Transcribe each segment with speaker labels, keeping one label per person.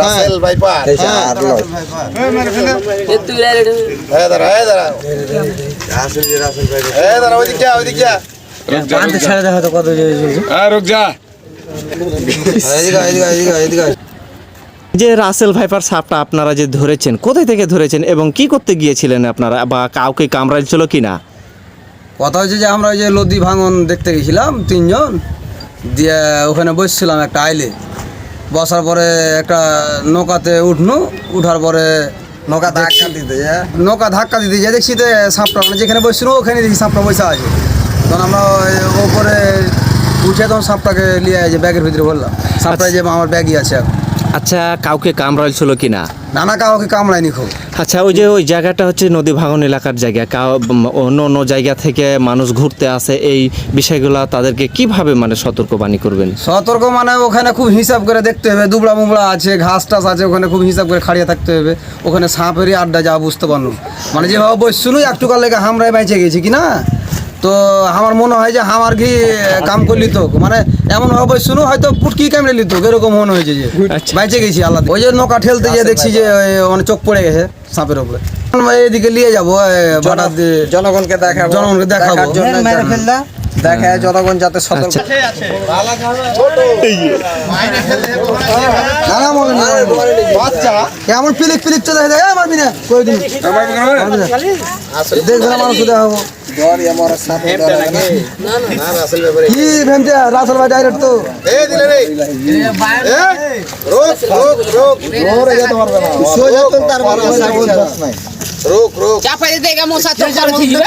Speaker 1: Russell viper
Speaker 2: এই যে আর লয়।
Speaker 1: হ্যাঁ দাঁড়া হ্যাঁ দাঁড়া।
Speaker 2: রাসেল যে রাসেল ভাই
Speaker 1: হ্যাঁ দাঁড়া ওইদিক যা ওইদিক যা।
Speaker 3: ছেড়ে দেখা তো কত
Speaker 4: হ্যাঁ রুক যা।
Speaker 2: এদিকে এদিকে এদিকে এদিকে
Speaker 5: যে রাসেল ভাইপার সাপটা আপনারা যে ধরেছেন কোথায় থেকে ধরেছেন এবং কি করতে গিয়েছিলেন আপনারা? বা কাউকে কামড়াইছিল কি না
Speaker 6: কথা হচ্ছে যে আমরা ওই যে নদী ভাঙন দেখতে গেছিলাম তিনজন। দিয়ে ওখানে বসছিলাম একটা আইলে। বসার পরে একটা নৌকাতে উঠনু উঠার পরে
Speaker 2: নৌকা ধাক্কা দিতে যায়
Speaker 6: নৌকা ধাক্কা দিতে যায় দেখছি তো সাপটা মানে যেখানে বসছিল ওখানে দেখি সাপটা বসে আছে। তখন আমরা ওপরে উঠে তখন সাপটাকে নিয়ে যে ব্যাগের ভিতরে বললাম সাপটা যে আমার ব্যাগই আছে এখন।
Speaker 5: আচ্ছা কাউকে কামড়াইছিল কি না
Speaker 6: নানা কাউকে কামড়ায়নি খুব।
Speaker 5: আচ্ছা ওই যে ওই জায়গাটা হচ্ছে নদী ভাঙন এলাকার জায়গা। কাউ অন্য অন্য জায়গা থেকে মানুষ ঘুরতে আসে এই বিষয়গুলো তাদেরকে কীভাবে মানে সতর্কবাণী করবেন?
Speaker 6: সতর্ক মানে ওখানে খুব হিসাব করে দেখতে হবে। দুবড়া মুবড়া আছে ঘাস টাস আছে ওখানে খুব হিসাব করে খাড়িয়ে থাকতে হবে। ওখানে সাপেরই আড্ডা যা বুঝতে পারল মানে যেভাবে বসছিল একটু কাল লেগে হামরাই বেঁচে গেছি কি না? তো আমার মনে হয় যে আমার কি কাম করলি তো মানে এমন হবে শুনো হয়তো পুটকি কামড়ে লিত এরকম মনে হয়েছে যে।
Speaker 5: আচ্ছা।
Speaker 6: বেঁচে গেছি আল্লাহ ওই যে নৌকা ঠেলতে গিয়ে দেখছি যে ওই মানে চোখ পড়ে গেছে সাপের উপরে। এদিকে নিয়ে যাব
Speaker 2: জনগণকে দেখাবো।
Speaker 6: জনগণকে দেখাবো।
Speaker 2: দেখায় জনগণ যাতে সতর্ক
Speaker 5: আচ্ছা।
Speaker 6: মনে কেমন পিলিক পিলিক চলে যায় আমার বিনা কই দিন কি ভেমতে রাসেল ভাই ডাইরেক্ট তো।
Speaker 1: এ দিলে রে। এ রোক রোক রোক
Speaker 2: ওরে যেতে পারবে না। সোজা তো তার
Speaker 1: রোক রোক।
Speaker 7: চাপাই দিতে সাথে করে দিবে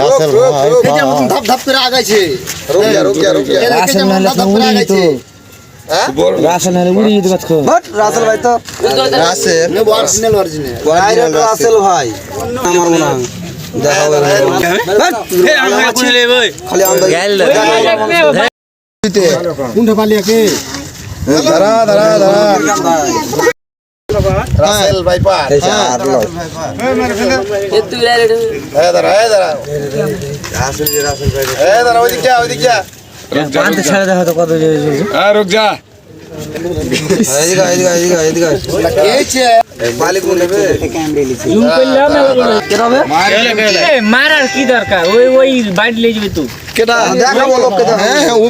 Speaker 1: রোক রোক রোক।
Speaker 2: এটার মতন ধাপ ধাপ করে আগাইছে।
Speaker 1: রুক যা রুক যা রুক যা
Speaker 2: রাসেল নাহলে তো উড়ি যেত
Speaker 1: হ্যাঁ?
Speaker 3: রাসেল নাহলে উড়ে যেতে পারছ
Speaker 6: বাট রাসেল ভাই তো
Speaker 2: Russell.
Speaker 1: Original original
Speaker 6: direct Russell ভাই। আমার মনে হয়। দেখাবো বাট, খালি
Speaker 1: দাঁড়া দাঁড়া দাঁড়া। রাসেল ভাইপার
Speaker 2: এই যে আর লয়।
Speaker 1: হ্যাঁ দাঁড়া হ্যাঁ দাঁড়া।
Speaker 2: রাসেল যে রাসেল ভাই
Speaker 1: হ্যাঁ দাঁড়া ওইদিক যা ওইদিক যা।
Speaker 3: পান্তে ছেড়ে দেখা তো কত
Speaker 4: হ্যাঁ রুক যা।
Speaker 3: মারার কি দরকার? ওই ওই বাইট লিয়ে যাবে তুই।
Speaker 6: দেখাবো লোককে দেখাবো